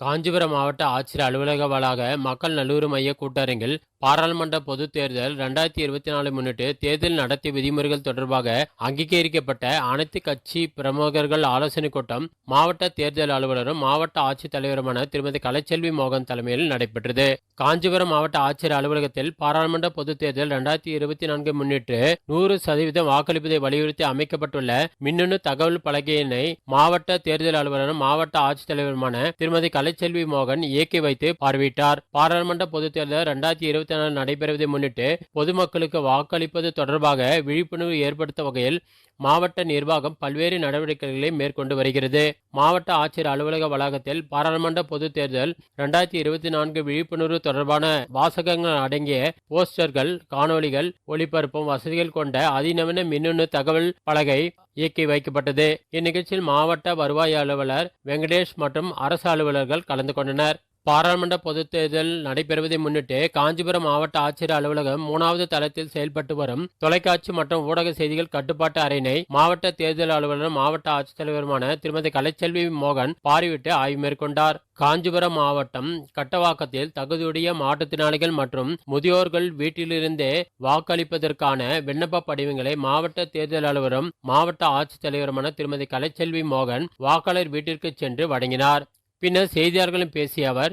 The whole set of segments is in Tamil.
காஞ்சிபுரம் மாவட்ட ஆட்சியர் அலுவலக வளாக மக்கள் நல்லூறு மைய கூட்டரங்கில் பாராளுமன்ற பொதுத் தேர்தல் இரண்டாயிரத்தி இருபத்தி நாலு முன்னிட்டு தேர்தல் நடத்தை விதிமுறைகள் தொடர்பாக அங்கீகரிக்கப்பட்ட அனைத்து கட்சி பிரமுகர்கள் ஆலோசனைக் கூட்டம் மாவட்ட தேர்தல் அலுவலரும் மாவட்ட ஆட்சித் தலைவருமான திருமதி கலைச்செல்வி மோகன் தலைமையில் நடைபெற்றது. காஞ்சிபுரம் மாவட்ட ஆட்சியர் அலுவலகத்தில் பாராளுமன்ற பொதுத் தேர்தல் ரெண்டாயிரத்தி இருபத்தி நான்கு முன்னிட்டு நூறு சதவீதம் வாக்களிப்பதை வலியுறுத்தி அமைக்கப்பட்டுள்ள மின்னணு தகவல் பலகையினை மாவட்ட தேர்தல் அலுவலரும் மாவட்ட ஆட்சித்தலைவருமான திருமதி கலைச்செல்வி மோகன் இயக்கி வைத்து பார்வையிட்டார். பாராளுமன்ற பொதுத் தேர்தல் இரண்டாயிரத்தி இருபத்தி நாலு நடைபெறுவதை முன்னிட்டு பொதுமக்களுக்கு வாக்களிப்பது தொடர்பாக விழிப்புணர்வு ஏற்படுத்த வகையில் மாவட்ட நிர்வாகம் பல்வேறு நடவடிக்கைகளை மேற்கொண்டு வருகிறது. மாவட்ட ஆட்சியர் அலுவலக வளாகத்தில் பாராளுமன்ற பொதுத் தேர்தல் இரண்டாயிரத்தி இருபத்தி நான்கு விழிப்புணர்வு தொடர்பான வாசகங்கள் அடங்கிய போஸ்டர்கள் காணொளிகள் ஒளிபரப்பும் வசதிகள் கொண்ட அதிநவீன மின்னணு தகவல் பலகை இயக்கி வைக்கப்பட்டது. இந்நிகழ்ச்சியில் மாவட்ட வருவாய் அலுவலர் வெங்கடேஷ் மற்றும் அரசு அலுவலர்கள் கலந்து கொண்டனர். பாராளுமன்ற பொதுத் தேர்தல் நடைபெறுவதை முன்னிட்டு காஞ்சிபுரம் மாவட்ட ஆட்சியர் அலுவலகம் மூணாவது தளத்தில் செயல்பட்டு வரும் தொலைக்காட்சி மற்றும் ஊடக செய்திகள் கட்டுப்பாட்டு அறையினை மாவட்ட தேர்தல் அலுவலரும் மாவட்ட ஆட்சித்தலைவருமான திருமதி கலைச்செல்வி மோகன் பார்வையிட்டு ஆய்வு மேற்கொண்டார். காஞ்சிபுரம் மாவட்டம் கட்டவாக்கத்தில் தகுதியுடைய மாற்றுத்திறனாளிகள் மற்றும் முதியோர்கள் வீட்டிலிருந்தே வாக்களிப்பதற்கான விண்ணப்ப படிவங்களை மாவட்ட தேர்தல் அலுவலரும் மாவட்ட ஆட்சித்தலைவருமான திருமதி கலைச்செல்வி மோகன் வாக்காளர் வீட்டிற்கு சென்று வழங்கினார். பின்னர் செய்தியாளர்களும் பேசிய அவர்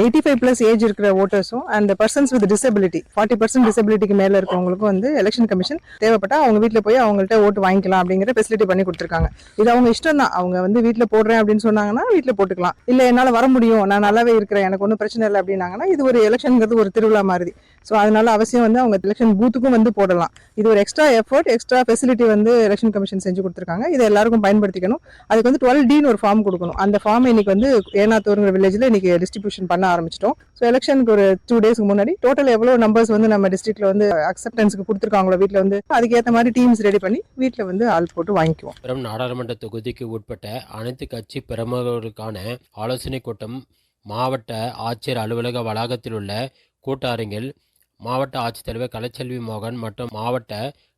எயிட்டி ஃபைவ் ப்ளஸ் ஏஜ் இருக்கிற ஓட்டர்ஸும் and persons with disability forty percent டிசபிலிட்டிக்கு மேலே இருக்கவங்களுக்கும் வந்து எலெக்ஷன் கமிஷன் தேவைப்பட்டா அவங்க வீட்டில் போய் அவங்கள்ட்ட ஓட்டு வாங்கிக்கலாம் அப்படிங்கிற ஃபெசிலிட்டி பண்ணி கொடுத்துருக்காங்க. இது அவங்க இஷ்டம் தான் அவங்க வந்து வீட்டில் போடுறேன் அப்படின்னு சொன்னாங்கன்னா வீட்டில் போட்டுக்கலாம். இல்லை என்னால் வர முடியும். நான் நல்லாவே இருக்கிறேன். எனக்கு ஒன்றும் பிரச்சனை இல்லை அப்படின்னாங்கன்னா இது ஒரு எலெக்ஷனுங்கிறது ஒரு திருவிழா மாதிரி. ஸோ அதனால அவசியம் வந்து அவங்க எலெக்ஷன் பூத்துக்கும் வந்து போடலாம். இது ஒரு எக்ஸ்ட்ரா எஃபர்ட் எக்ஸ்ட்ரா ஃபெசிலிட்டி வந்து எலெக்ஷன் கமிஷன் செஞ்சு கொடுத்துருக்காங்க. இதை எல்லாருக்கும் பயன்படுத்திக்கணும். அதுக்கு வந்து டுவெல் டின்னு ஒரு ஃபார்ம் கொடுக்கணும். அந்த ஃபார்ம் இன்னைக்கு வந்து ஏனாத்தூருங்கிற வில்லேஜில் இன்னைக்கு டிஸ்ட்ரிபியூஷன் பண்ண ஆரம்பிச்சிட்டோம். ஸோ எலெக்ஷனுக்கு ஒரு டூ டேஸ்க்கு முன்னாடி டோட்டல் எவ்வளோ நம்பர்ஸ் வந்து நம்ம டிஸ்ட்ரிக்ட்ல வந்து அக்செப்டன்ஸுக்கு கொடுத்துருக்காங்களோ வீட்டில் வந்து அதுக்கேற்ற மாதிரி டீம்ஸ் ரெடி பண்ணி வீட்டில் வந்து ஆள் போட்டு வாங்கிக்குவோம். பெரும் நாடாளுமன்ற தொகுதிக்கு உட்பட்ட அனைத்து கட்சி பிரமுகர்களுக்கான ஆலோசனைக் கூட்டம் மாவட்ட ஆட்சியர் அலுவலக வளாகத்தில் உள்ள கூட்டரங்கில் மாவட்ட ஆட்சித்தலைவர் கலைச்செல்வி மோகன் மற்றும் மாவட்ட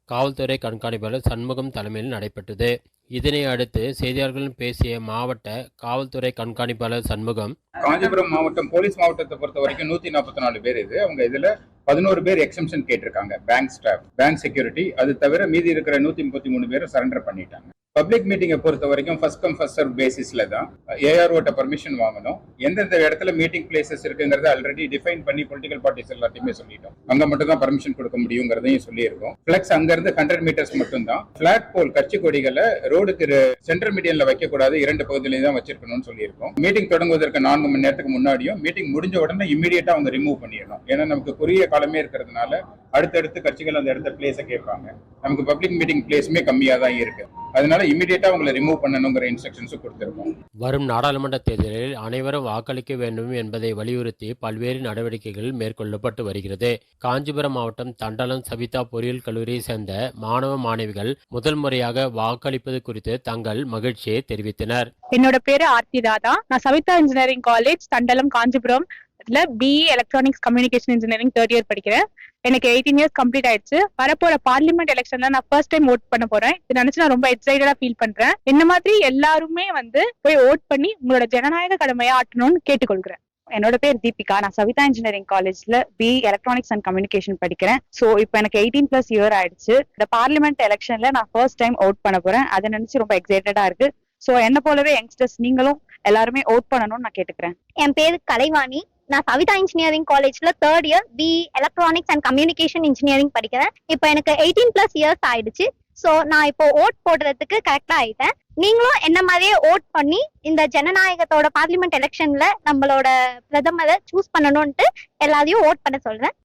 காவல்துறை கண்காணிப்பாளர் சண்முகம் தலைமையில் நடைபெற்றது. இதனை அடுத்து செய்தியாளர்களும் பேசிய மாவட்ட காவல்துறை கண்காணிப்பாளர் சண்முகம் காஞ்சிபுரம் மாவட்டம் போலீஸ் மாவட்டத்தை பொறுத்த வரைக்கும் நூத்தி நாற்பத்தி நாலு பேர் இது. அவங்க இதுல பதினோரு பேர் எக்ஸம்ஷன் கேட்டிருக்காங்க. பேங்க் ஸ்டாஃப் பேங்க் செக்யூரிட்டி அது தவிர மீதி இருக்கிற நூத்தி முப்பத்தி மூணு பேர் சரண்டர் பண்ணிட்டாங்க. பப்ளிக் மீட்டிங்கை பொறுத்த வரைக்கும் ஃபர்ஸ்ட் கம் ஃபர்ஸ்ட் சர்வ் பேசிஸில் தான் ஏஆர்ஓட்ட பர்மிஷன் வாங்கணும். எந்தெந்த இடத்துல மீட்டிங் பிளேசஸ் இருக்குங்கிறத ஆல்ரெடி டிஃபைன் பண்ணி பொலிட்டிக்கல் பார்ட்டிஸ் எல்லாத்தையுமே சொல்லிட்டோம். அங்கே மட்டும் தான் பர்மிஷன் கொடுக்க முடியுங்கிறதையும் சொல்லியிருக்கோம். ஃபிளக்ஸ் அங்கேருந்து ஹண்ட்ரட் மீட்டர்ஸ் மட்டும் தான். ஃபிளாக் போல் கட்சி கொடிகளை ரோடுக்கு சென்ட்ரல் மீடியன்ல வைக்கக்கூடாது. இரண்டு பகுதியிலையும் தான் வச்சிருக்கணும்னு சொல்லியிருக்கோம். மீட்டிங் தொடங்குவதற்கு நான்கு மணி நேரத்துக்கு முன்னாடியும் மீட்டிங் முடிஞ்ச உடனே இமீடியட்டாக அவங்க ரிமூவ் பண்ணிடணும். ஏன்னா நமக்கு குறுகிய காலமே இருக்கிறதுனால அடுத்தடுத்து கட்சிகள் அந்த இடத்த பிளேஸை கேட்பாங்க. நமக்கு பப்ளிக் மீட்டிங் பிளேஸுமே கம்மியாக தான் இருக்கு. அதனால இமீடியட்டா அவங்களை ரிமூவ் பண்ணணுங்கிற இன்ஸ்ட்ரக்ஷன்ஸும் கொடுத்திருக்கோம். வரும் நாடாளுமன்ற தேர்தலில் அனைவரும் வாக்களிக்க வேண்டும் என்பதை வலியுறுத்தி பல்வேறு நடவடிக்கைகள் மேற்கொள்ளப்பட்டு வருகிறது. காஞ்சிபுரம் மாவட்டம் தண்டலம் சவிதா பொறியியல் கல்லூரியை சேர்ந்த மாணவ மாணவிகள் முதல் முறையாக வாக்களிப்பது குறித்து தங்கள் மகிழ்ச்சியை தெரிவித்தனர். என்னோட பேரு ஆர்த்தி ராதா நான் சவிதா இன்ஜினியரிங் காலேஜ் தண்டலம் காஞ்சிபுரம் இதுல BE electronics communication engineering third year படிக்கிறேன். எனக்கு எயிட்டீன் இயர்ஸ் கம்ப்ளீட் ஆயிடுச்சு. வரப்போற பார்லிமெண்ட் எலெக்ஷன்ல நான் ஃபர்ஸ்ட் டைம் ஓட் பண்ண போறேன். இது நினைச்சு நான் ரொம்ப எக்ஸைட்டடா ஃபீல் பண்றேன். என்ன மாதிரி எல்லாருமே வந்து போய் ஓட் பண்ணி உங்களோட ஜனநாயக கடமையை ஆட்டணும்னு கேட்டுக்கொள்கிறேன். என்னோட பேர் தீபிகா. நான் சவிதா இன்ஜினியரிங் காலேஜ்ல பி எலக்ட்ரானிக்ஸ் அண்ட் கம்யூனிகேஷன் படிக்கிறேன். சோ இப்போ எனக்கு எயிட்டீன் பிளஸ் இயர் ஆயிடுச்சு. இந்த பார்லிமெண்ட் எலெக்ஷன்ல நான் ஃபர்ஸ்ட் டைம் ஓட் பண்ண போறேன். அதை நினைச்சு ரொம்ப எக்ஸைட்டடா இருக்கு. சோ என்ன போலவே யங்ஸ்டர்ஸ் நீங்களும் எல்லாருமே ஓட் பண்ணணும்னு நான் கேட்டுக்கிறேன். என் பேரு கலைவாணி. நான் சவிதா இன்ஜினியரிங் காலேஜ்ல third year B electronics and communication engineering படிக்கிறேன். இப்போ எனக்கு எயிட்டீன் பிளஸ் இயர்ஸ் ஆயிடுச்சு. ஸோ நான் இப்போ ஓட் போடுறதுக்கு கரெக்டா ஆயிட்டேன். நீங்களும் என்ன மாதிரியே ஓட் பண்ணி இந்த ஜனநாயகத்தோட பார்லிமெண்ட் எலெக்ஷன்ல நம்மளோட பிரதமரை சூஸ் பண்ணணும்ட்டு எல்லாரையும் ஓட் பண்ண சொல்றேன்.